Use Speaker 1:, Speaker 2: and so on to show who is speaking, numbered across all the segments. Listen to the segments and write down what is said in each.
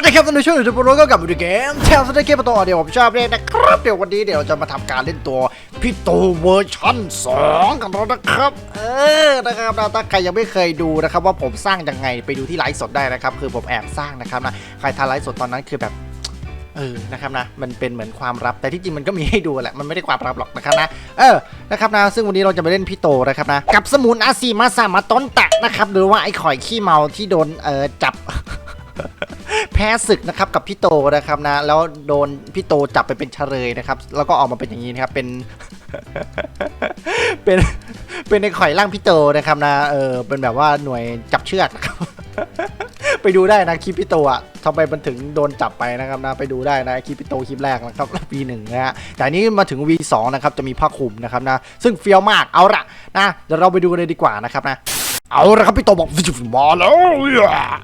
Speaker 1: วัสดีครับท่านผู้ชมทุกคนก็กลับมาดูเกมแทนสเตเกมตัวเดียวผมชอบเลยนะครับ เดี๋ยววันนี้เดี๋ยวจะมาทำการเล่นตัวพี่โตเวอร์ชัน2 กันแล้วนะครับ เออนะครับนะถ้าใครยังไม่เคยดูนะครับ ว่าผมสร้างยังไงไปดูที่ไลฟ์สดได้นะครับ คือผมแอบสร้างนะครับนะใครทานไลฟ์สดตอนนั้นคือแบบเออ นะครับนะ มันเป็นเหมือนความลับ แต่ที่จริงมันก็มีให้ดูแหละ มันไม่ได้ความลับหรอกนะครับนะ เออ นะครับนะ ซึ่งวันนี้เราจะมาเล่นพี่โตนะครับนะ กับสมุนอาซีมาสามาต้นตะนะครับ หรือว่าไอ้ข่อยขี้เมาที่โดน เออจับ แพ้ศึกนะครับกับพี่โตนะครับนะ แล้วโดนพี่โตจับไปเป็นเฉลยนะครับ แล้วก็ออกมาเป็นอย่างนี้นะครับ เป็น เป็นเป็นไอ้ข่อยร่างพี่โตนะครับนะ เออ เป็นแบบว่าหน่วยจับเชือกนะครับไปดูได้นะคลิปพี่โตอะทำไมมันถึงโดนจับไปนะครับนะ ไปดูได้นะคลิปพี่โตคลิปแรกนะครับปีหนึ่งนะฮะ แต่นี้มาถึง V2 นะครับจะมีผ้าคลุมนะครับนะ ซึ่งเฟี้ยวมาก เอาละนะ เดี๋ยวเราไปดูกันเลยดีกว่านะครับนะ เอาละครับพี่โตบอกมาแล้ว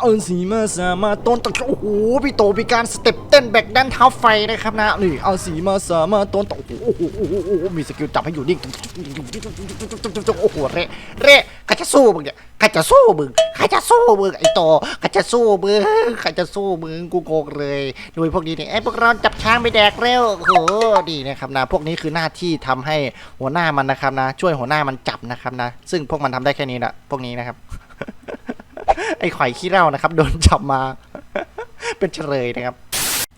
Speaker 1: เออสีมาสามาต้นตะโอ้โหพี่โตมีการสเต็ปเต้นแบกด้านเท้าไฟนะครับนะนี่เอาสีมาสามาต้นตะโอ้โหโอ้โหโอ้โหโอ้โหมีสกิลจับให้อยู่นิ่งโอ้โหเระเระ ใครจะสู้มึงเนี่ยใครจะสู้มึงใครจะสู้มึงไอ้โตใครจะสู้มึงใครจะสู้มึงกูโกงเลยโดยพวกนี้เนี่ยไอ้พวกเราจับช้างไปแดกเร็วโอ้โหดีนะครับนะพวกนี้คือหน้าที่ทำให้หัวหน้ามันนะครับนะ ช่วยหัวหน้ามันจับนะครับนะ ซึ่งพวกมันทำได้แค่นี้แหละพวกนี้นะครับ ไอ้ข่อยขี้เล้านะครับ โดนจับมา เป็นเฉลยนะครับ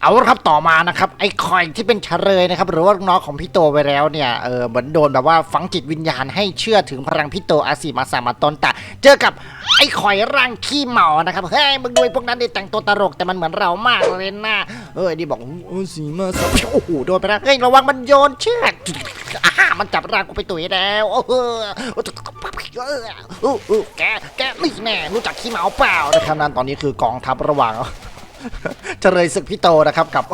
Speaker 1: เอาละครับต่อมานะครับไอ้คอยที่เป็นเฉลยนะครับหรือว่าน้องของพี่โตไปแล้วเนี่ยเออเหมือนโดนแบบว่าฝังจิตวิญญาณให้เชื่อถึงพลังพี่โตอาศิมาสามาตนตะ เจอกับไอ้คอยร่างขี้เมานะครับเฮ้ยมึงดูไอ้พวกนั้นดิแต่งตัวตลกแต่มันเหมือนเรามากเลยนะเออไอ้นี่บอกโอ้สีมาสาโอ้โหโดนไปแล้วเฮ้ยระวังมันโยนเชือกอ่ามันจับร่างกูไปตุ๋ยแล้วโอ้โหเออแกแกนี่แน่รู้จักขี้เมาเปล่านะครับนั่นตอนนี้คือกองทัพระหว่าง เจริญศึกพี่โตนะครับกับ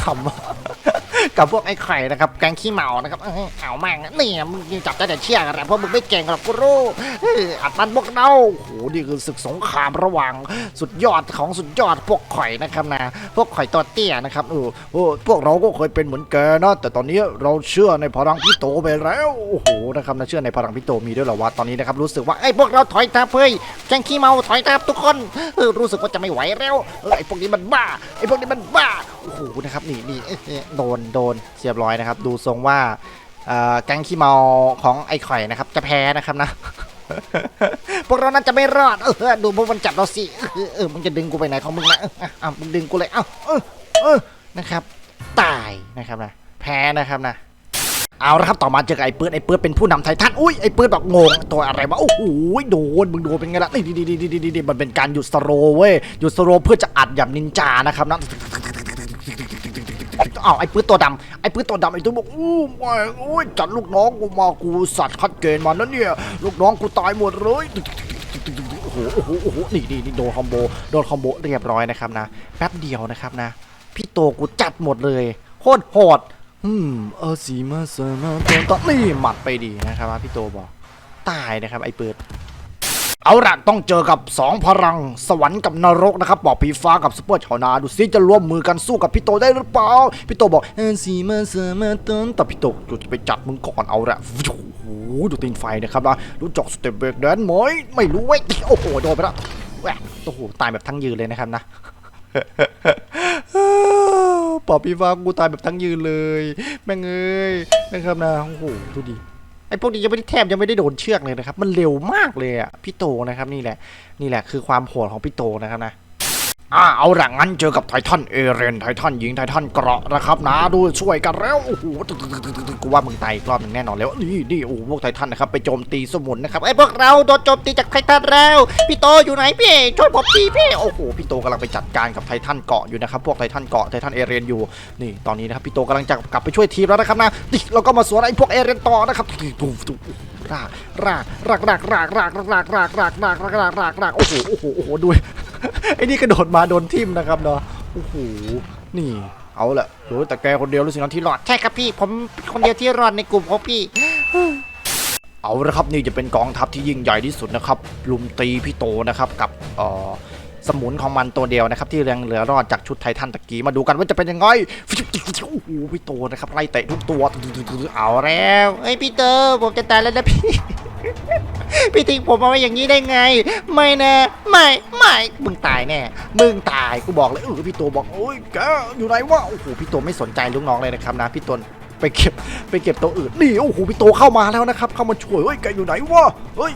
Speaker 1: ขำ กับพวกไอ้ไข่นะครับแกงขี้เมานะครับเอ้ยเอาแม่งนะเนี่ยมึงยังจับได้แต่เชี่ยกันแหละเพราะมึงไม่เก่งหรอกกูรู้เอ้ยอัดมันพวกเราโอ้โหนี่คือศึกสงครามระหว่างสุดยอดของสุดยอดพวกไข่นะครับนะพวกไข่ตัวเตี้ยนะครับเออโอ้พวกเราก็เคยเป็นเหมือนแกนะแต่ตอนนี้เราเชื่อในพลังพี่โตไปแล้วโอ้โหนะครับนะเชื่อในพลังพี่โตมีด้วยเหรอวะตอนนี้นะครับรู้สึกว่าไอ้พวกเราถอยทับเฮ้ยแกงขี้เมาถอยทับทุกคนเออรู้สึกว่าจะไม่ไหวแล้วเออไอ้พวกนี้มันบ้าไอ้พวกนี้มันบ้าโอ้โหนะครับนี่นี่โดนโดนเรียบร้อยนะครับ ดูทรงว่าแก๊งขี้เมาของไอ้ข่อยนะครับ จะแพ้นะครับนะ พวกเราน่าจะไม่รอดเออดูพวกมันจับเราสิเออเออมึงจะดึงกูไปไหนของมึงนะเอออะอะมึงดึงกูเลยเอ้าเออเออนะครับตายนะครับนะแพ้นะครับนะเอาละครับต่อมาเจอกับไอ้ปื้ดไอ้ปื้ดเป็นผู้นำไททันอุ้ยไอ้ปื้ดแบบงงตัวอะไรวะโอ้โหโดนมึงโดนเป็นไงล่ะนี่ดีดีดีดีดีมันเป็นการหยุดสโลเว้ยหยุดสโลเพื่อจะอัดอย่างนินจานะครับนะ อ้าวไอ้ปื้ดตัวดำไอ้ปื้ดตัวดำไอ้ตัวบอกอู้ไม่โอ้ยจัดลูกน้องกูมากูสัตว์คัดเกณฑ์มานะเนี่ยลูกน้องกูตายหมดเลยโอ้โหโอ้โหโอ้โหนี่นี่นี่โดนคอมโบโดนคอมโบเรียบร้อยนะครับนะแป๊บเดียวนะครับนะ พี่โตกูจัดหมดเลยโคตรโหดอืมเออสีมาเสมาตอนตอนนี่หมัดไปดีนะครับพี่โตบอกตายนะครับไอ้เปิด เอาละต้องเจอกับ 2 พลังสวรรค์กับนรกนะครับบอกผีฟ้ากับซุปเปอร์ชาวนาดูซิจะร่วมมือกันสู้กับพี่โตได้หรือเปล่าพี่โตบอกเออสีมาเสมาตอนแต่พี่โตกูจะไปจัดมึงก่อนเอาละโอ้โหดูตีนไฟนะครับนะรู้จักสเต็ปเบรกแดนไหมไม่รู้เว้ยโอ้โหโดนไปแล้วแหวะโอ้โหตายแบบทั้งยืนเลยนะครับนะปอบพี่ฟ้ากูตายแบบทั้งยืนเลย แม่งเอ้ยนะครับนะโอ้โหดูดิ ไอ้พวกนี้ยังไม่ได้แทบยังไม่ได้โดนเชือกเลยนะครับ มันเร็วมากเลยอะพี่โตนะครับนี่แหละนี่แหละคือความโหดของพี่โตนะครับนะ อ่าเอาละงั้นเจอกับไททันเอเรนไททันหญิงไททันเกราะนะครับนะดูช่วยกันแล้วโอ้โหกูว่ามึงตายอีกรอบหนึ่งแน่นอนแล้วนี่นี่โอ้พวกไททันนะครับไปโจมตีสมุนนะครับไอ้พวกเราโดนโจมตีจากไททันแล้วพี่โตอยู่ไหนพี่ช่วยผมทีพี่โอ้โหพี่โตกำลังไปจัดการกับไททันเกาะอยู่นะครับพวกไททันเกาะไททันเอเรนอยู่นี่ตอนนี้นะครับพี่โตกำลังจะกลับไปช่วยทีมแล้วนะครับนะนี่เราก็มาสวนไอ้พวกเอเรนต่อนะครับดูดูรากรากรากรากรากรากรากรากรากรากรากรากรากรากโอ้โหโอ้โหโอ้โหดู ไอ้นี่กระโดดมาโดนทิ่มนะครับเนาะโอ้โหนี่เอาละโหแต่แกคนเดียวรู้สึกนั้นที่รอด
Speaker 2: ใช่ครับพี่ ผมคนเดียวที่รอดในกลุ่มของพี่
Speaker 1: เอาละครับนี่จะเป็นกองทัพที่ยิ่งใหญ่ที่สุดนะครับลุมตีพี่โตนะครับกับเอ่อสมุนของมันตัวเดียวนะครับ ที่ยังเหลือรอดจากชุดไททันตะกี้มาดูกันว่าจะเป็นยังไงโอ้โหพี่โตนะครับไล่เตะทุกตัวเอาแล้ว
Speaker 2: เฮ้ยพี่เตอร์ผมจะตายแล้วนะพี่ พี่ทิ้งผมเอาไว้อย่างนี้ได้ไง ไม่นะไม่ไม่มึงตายแน่
Speaker 1: มึงตายกูบอกเลยเออพี่ตัวบอกโอ้ยแกอยู่ไหนวะโอ้โหพี่ตัวไม่สนใจลูกน้องเลยนะครับนะพี่ตัวไปเก็บไปเก็บตัวอื่นนี่โอ้โหพี่ตัวเข้ามาแล้วนะครับ เข้ามาช่วยเฮ้ยแกอยู่ไหนวะเฮ้ย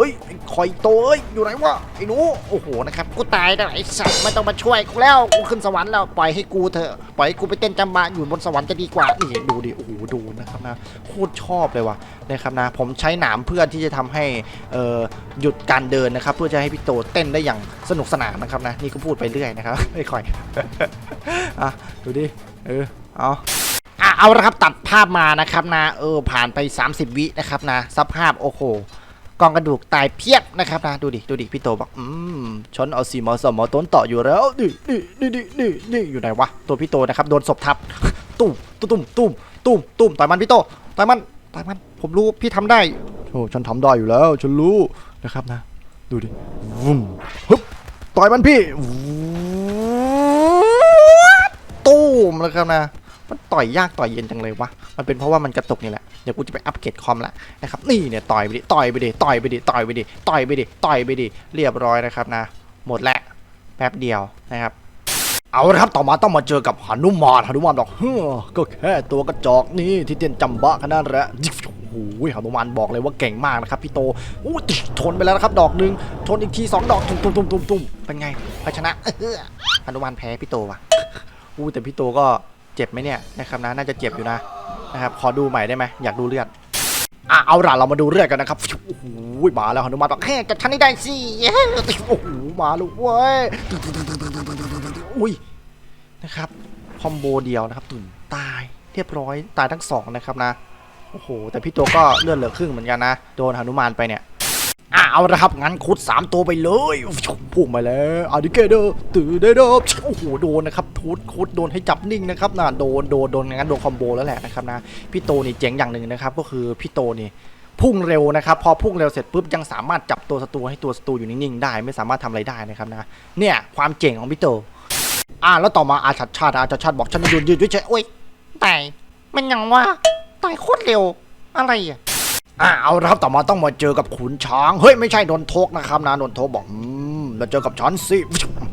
Speaker 1: ฮ้ยไอ้คอยโตเอ้ยอยู่ไหนวะไอ้หนูโอ้โหนะครับ
Speaker 2: กูตายแล้วไอ้สัตว์ไม่ต้องมาช่วยกูแล้วกูขึ้นสวรรค์แล้วปล่อยให้กูเถอะปล่อยให้กูไปเต้นจำบะอยู่บนสวรรค์จะดีกว่า
Speaker 1: นี่ดูดิโอ้โหดูนะครับนะโคตรชอบเลยว่ะนะครับนะผมใช้หนามเพื่อที่จะทำให้เอ่อหยุดการเดินนะครับ เพื่อจะให้พี่โตเต้นได้อย่างสนุกสนานนะครับนะนี่ก็พูดไปเรื่อยนะครับไม่ค่อยอะดูดิเออเอา
Speaker 2: อะเอาละครับตัดภาพมานะครับนะเออผ่านไป 30 วินะครับนะสภาพโอ้โห กองกระดูกตายเพียบนะครับนะดูดิดูดิพี่โตบอก
Speaker 1: อืมฉันเอาสีมาสมมาต้นต่ออยู่แล้วนี่นี่นี่นี่นี่อยู่ไหนวะตัวพี่โตนะครับโดนศพทับตุ้มตุ้มตุ้มตุ้มตุ้มต่อยมันพี่โตต่อยมันต่อยมันผมรู้พี่ทำได้โอ้ฉันทำได้อยู่แล้วฉันรู้นะครับนะ ดูดิวุ้มฮึบต่อยมันพี่ตุ้มแล้วครับนะ มันต่อยยากต่อยเย็นจังเลยวะ มันเป็นเพราะว่ามันกระตุกนี่แหละ เดี๋ยวกูจะไปอัปเกรดคอมละนะครับ นี่เนี่ยต่อยไปดิ ต่อยไปดิ ต่อยไปดิ ต่อยไปดิ ต่อยไปดิ ต่อยไปดิ เรียบร้อยนะครับนะ หมดแล้วแป๊บเดียวนะครับ เอาละครับต่อมาต้องมาเจอกับหนุมานหนุมานบอกเฮ้อก็แค่ตัวกระจอกนี่ที่เต้นจำบะขนาดนั้นแหละโอ้โหหนุมานบอกเลยว่าเก่งมากนะครับพี่โตอู้ติทนไปแล้วนะครับ ดอกหนึ่งทนอีกทีสองดอกตุ้มตุ้มตุ้มตุ้มเป็นไงภาชนะหนุมานแพ้พี่โตว่ะอู้แต่พี่โตก็ เจ็บไหมเนี่ยนะครับนะน่าจะเจ็บอยู่นะนะครับขอดูใหม่ได้ไหมอยากดูเลือดอะเอาล่ะเรามาดูเลือดกันนะครับโอ้โหมาแล้วหนุมานบอก
Speaker 2: แค่จัดฉันให้ได้สิ
Speaker 1: โอ้โหมาลูกเว้ยอุ้ยนะครับคอมโบเดียวนะครับตุ่นตายเรียบร้อยตายทั้งสองนะครับนะโอ้โหแต่พี่ตัวก็เลือดเหลือครึ่งเหมือนกันนะโดนหนุมานไปเนี่ย อะเอาละครับงั้นคุดสามตัวไปเลยพุ่งมาแล้วอาดิเกเดอร์ตื่นได้เด้อโอ้โหโดนนะครับคุดคุดโดนให้จับนิ่งนะครับนะโดนโดนโดนงั้นโดนคอมโบแล้วแหละนะครับนะพี่โตนี่เจ๋งอย่างหนึ่งนะครับก็คือพี่โตนี่พุ่งเร็วนะครับพอพุ่งเร็วเสร็จปุ๊บยังสามารถจับตัวศัตรูให้ตัวศัตรูอยู่นิ่งๆได้ ไม่สามารถทำอะไรได้นะครับนะเนี่ยความเจ๋งของพี่โตอ่าแล้วต่อมาอาชัดชาติอาชัดชาติบอกฉันจะยืนยืนเฉยๆโอ้ย
Speaker 2: ตายมันยังว่าตายโคตรเร็วอะไรอะ
Speaker 1: อ่าเอาครับต่อมาต้องมาเจอกับขุนช้างเฮ้ยไม่ใช่โดนทกนะครับนะโดนทกบอกอืมเราเจอกับฉันสิ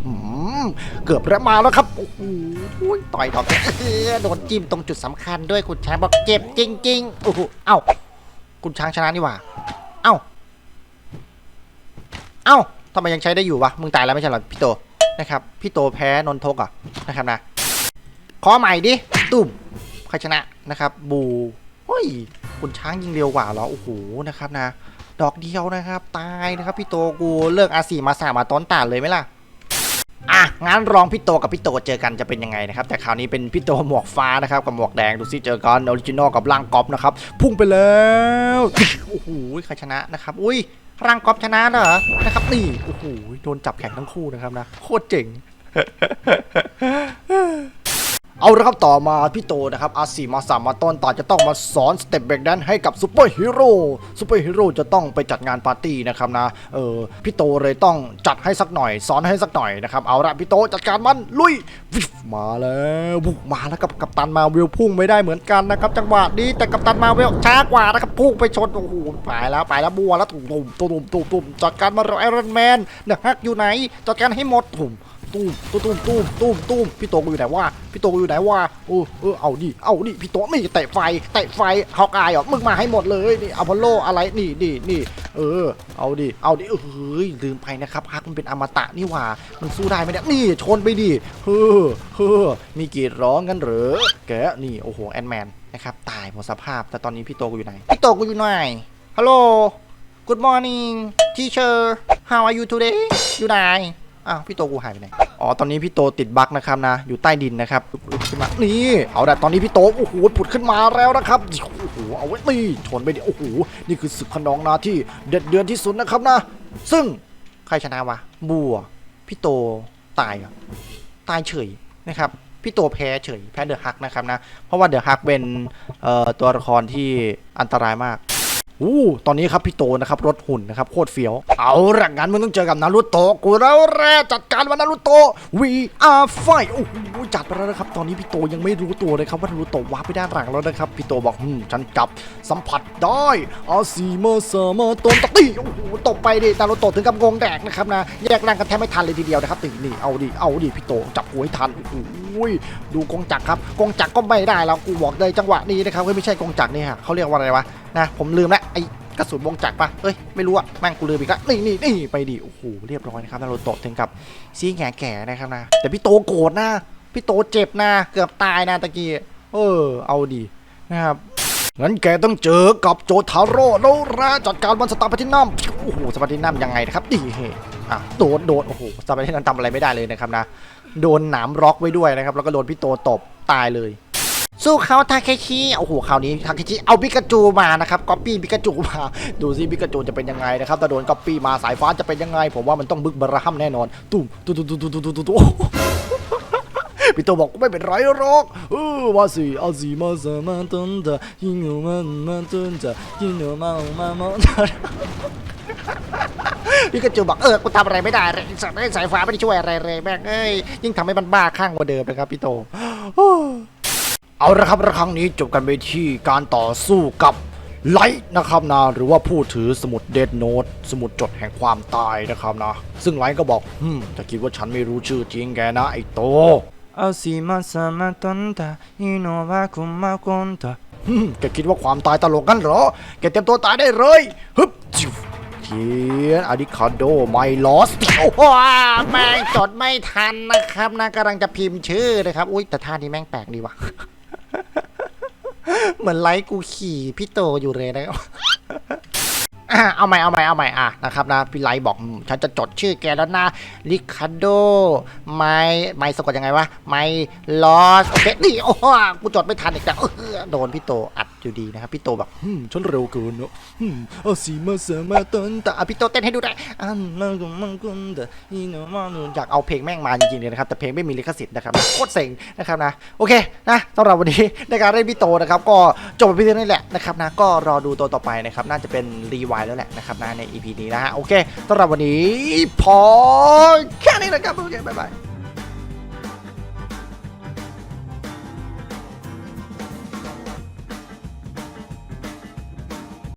Speaker 1: อืมเกือบแล้วมาแล้วครับโอ้โหต่อยดอก
Speaker 2: โดนจิ้มตรงจุดสำคัญด้วยคุณช้างบอกเจ็บจริงๆโอ้โหเอ้า
Speaker 1: คุณช้างชนะนี่หว่าเอ้าเอ้าทำไมยังใช้ได้อยู่วะมึงตายแล้วไม่ใช่หรอพี่โตนะครับพี่โตแพ้นนทกอะนะครับนะขอใหม่ดิตุ่มใครชนะนะครับ บูเฮ้ย คุณช้างยิงเร็วกว่าเหรอ โอ้โห นะครับนะ ดอกเดียวนะครับ ตายนะครับพี่โตกูเลิกอาสีมาสามาต้นตาเลยไหมล่ะอะงั้นรองพี่โตกับพี่โตเจอกันจะเป็นยังไงนะครับ แต่คราวนี้เป็นพี่โตหมวกฟ้านะครับกับหมวกแดงดูซิเจอกันออริจินอลกับร่างก๊อฟนะครับพุ่งไปแล้วโอ้โหใครชนะนะครับ อุ้ยร่างก๊อฟชนะเหรอนะครับนี่โอ้โหโดนจับแข่งทั้งคู่นะครับนะโคตรเจ๋ง เอาละครับต่อมาพี่โตนะครับอาสีมาสามมาต้นต่อจะต้องมาสอนสเต็ปเบรกแดนให้กับซูเปอร์ฮีโร่ซูเปอร์ฮีโร่จะต้องไปจัดงานปาร์ตี้นะครับนะเออพี่โตเลยต้องจัดให้สักหน่อย สอนให้สักหน่อยนะครับเอาละพี่โตจัดการมันลุยมาแล้วบุกมาแล้วกับกัปตันมาเวลพุ่งไม่ได้เหมือนกันนะครับ จังหวะนี้แต่กัปตันมาเวลช้ากว่านะครับพุ่งไปชนโอ้โหไปแล้วไปแล้วบัวแล้วตุ่มตุ่มตุ่มตุ่มจัดการมาเราไอรอนแมนเดอะฮักอยู่ไหนจัดการให้หมดตุ่ม ตุ้มตุ้มตุ้มตุ้มตุ้มตุ้มพี่โตกูอยู่ไหนวะพี่โตกูอยู่ไหนวะเออเออเอาดิเอาดิพี่โตนี่เตะไฟเตะไฟฮอกอายเหรอมึงมาให้หมดเลยนี่อพอลโลอะไรนี่นี่นี่เออ เอาดิเอาดิเอ้ยลืมไปนะครับฮักมันเป็นอมตะนี่หว่ามันสู้ได้ไหมเนี่ยนี่ชนไปดิเฮ้อเฮ้อมีกรีดร้องกันเหรอแกนี่โอ้โหแอนแมนนะครับตายหมดสภาพแต่ตอนนี้พี่โตกูอยู่ไหน
Speaker 2: พี่โตกูอยู่ไหนฮัลโหล good morning teacher how are you today อยู่ไหน
Speaker 1: อ้าวพี่โตกูหายไปไหนอ๋อตอนนี้พี่โตติดบั๊กนะครับนะ อยู่ใต้ดินนะครับอุ๊บขึ้นมานี่เอาละตอนนี้พี่โตโอ้โหผุดขึ้นมาแล้วนะครับโอ้โหเอาไว้นี่ชนไปดิโอ้โหนี่คือศึกขนองนาที่เด็ดเดือนที่สุดนะครับนะ ซึ่งใครชนะวะบัวพี่โตตายอะตายเฉยนะครับพี่โตแพ้เฉยแพ้เดอะฮักนะครับนะเพราะว่าเดอะฮักเป็นตัวละครที่อันตรายมาก อู้ตอนนี้ครับพี่โตนะครับรถหุ่นนะครับโคตรเฟี้ยว เอาละงั้นมึงต้องเจอกับนารุโตะกูแล้วแร่จัดการวันนารุโตะ we are fight จัดไปแล้วนะครับ ตอนนี้พี่โตยังไม่รู้ตัวเลยครับว่านารูโตะวาร์ปไปด้านหลังแล้วนะครับพี่โตบอกอืมฉันจับสัมผัสได้อาซีมาเซอร์มาตนตะตีโอ้โหตบไปดินารูโตถึงกับงงแดกนะครับนะแยกร่างกันแทบไม่ทันเลยทีเดียวนะครับตีนี่เอาดิเอาดิพี่โตจับกูให้ทันโอ้โหดูกองจักรครับกองจักรก็ไม่ได้แล้วกูบอกเลยจังหวะนี้นะครับไม่ใช่กองจักรนี่ฮะเขาเรียกว่าอะไรวะนะผมลืมละไอกระสุนวงจักรปะเอ้ย ไม่รู้อะแม่งกูลืมอีกแล้วนี่นี่นี่ไปดิ โอ้โห เรียบร้อยนะครับนารูโตะถึงกับ ซีแง่แก่นะครับนะ แต่พี่โตโกรธนะ พี่โตเจ็บนะเกือบตายนะตะกี้เออ เอาดีนะครับงั้นแกต้องเจอกับโจทาโร่โล้วราจัดการวันสตาร์พัทินัมโอ้โหสปาร์ตินัมยังไงนะครับดีอะโดดโดนโอ้โหสปาร์ตินัมทำอะไรไม่ได้เลยนะครับนะโดนหนามร็อกไว้ด้วยนะครับ แล้วก็โดนพี่โตตบตายเลย สู้เขาทาเคชิโอ้โหคราวนี้ทาเคชิเอาปิกาจูมานะครับก๊อปปี้ปิกาจูมา ดูซิปิกาจูจะเป็นยังไงนะครับถ้าโดนก๊อปปี้มาสายฟ้าจะเป็นยังไง ผมว่ามันต้องบึกบราฮัมแน่นอนตุ้มตุ้มตุ้มตุ้มตุ้มตุ้มตุ้ม พี่โตบอกไม่เป็นไรหรอกเออว่าสิเอาสิมาสมาตันตะยิงมามาตันตะยิงมามามาพี่กระจูบอกเออกูทำอะไรไม่ได้เลยสัตว์สายฟ้าไม่ได้ช่วยอะไรเลยแม่งเอ้ยยิ่งทำให้มันบ้าข้างกว่าเดิมนะครับพี่โตเอาละครับครั้งนี้จบกันไปที่การต่อสู้กับไลท์นะครับนะหรือว่าผู้ถือสมุดเดดโนตสมุดจดแห่งความตายนะครับนะ ซึ่งไลท์ก็บอกฮึมถ้าคิดว่าฉันไม่รู้ชื่อจริงแกนะไอ้โต
Speaker 3: เอาสีมาสมาตนตาอิโนวาคุมาคอนตา
Speaker 1: ฮึมแกคิดว่าความตายตลกกันเหรอ แกเตรียมตัวตายได้เลยฮึบจิวเทียนอะดิคาโดไมลอสโอ้โห
Speaker 2: แม่งจดไม่ทันนะครับนะกำลังจะพิมพ์ชื่อนะครับ อุ้ยแต่ท่านี้แม่งแปลกดีว่ะ เหมือนไลค์กูขี่พี่โตอยู่เลยนะครับ อะเอาใหม่เอาใหม่เอาใหม่อะนะครับนะพี่ไลท์บอกฉันจะจดชื่อแกแล้วนะลิคาโดไมไมสะกดยังไงวะไมลอสโอเคนี่โอ้โหกูจดไม่ทันอีกแล้วโดนพี่โตอัด อยู่ดีนะครับพี่โตแบบ
Speaker 1: ฮึมฉันเร็วเกินเนอะเอาสีมาเสมาตัน
Speaker 2: แต่พี่โตเต้นให้ดูได้
Speaker 3: อันลากุมาคอนตาอิโนวานุ
Speaker 2: อยากเอาเพลงแม่งมาจริงๆเลยนะครับแต่เพลงไม่มีลิขสิทธิ์นะครับโคตรเซ็งนะครับนะโอเคนะสำหรับวันนี้ในการเล่นพี่โตนะครับก็จบไปเพียงเท่านี้แหละนะครับนะก็รอดูตัวต่อไปนะครับน่าจะเป็นรีวายแล้วแหละนะครับนะใน EP นี้นะฮะโอเคสำหรับวันนี้พอแค่นี้นะครับโอเคบ๊ายบาย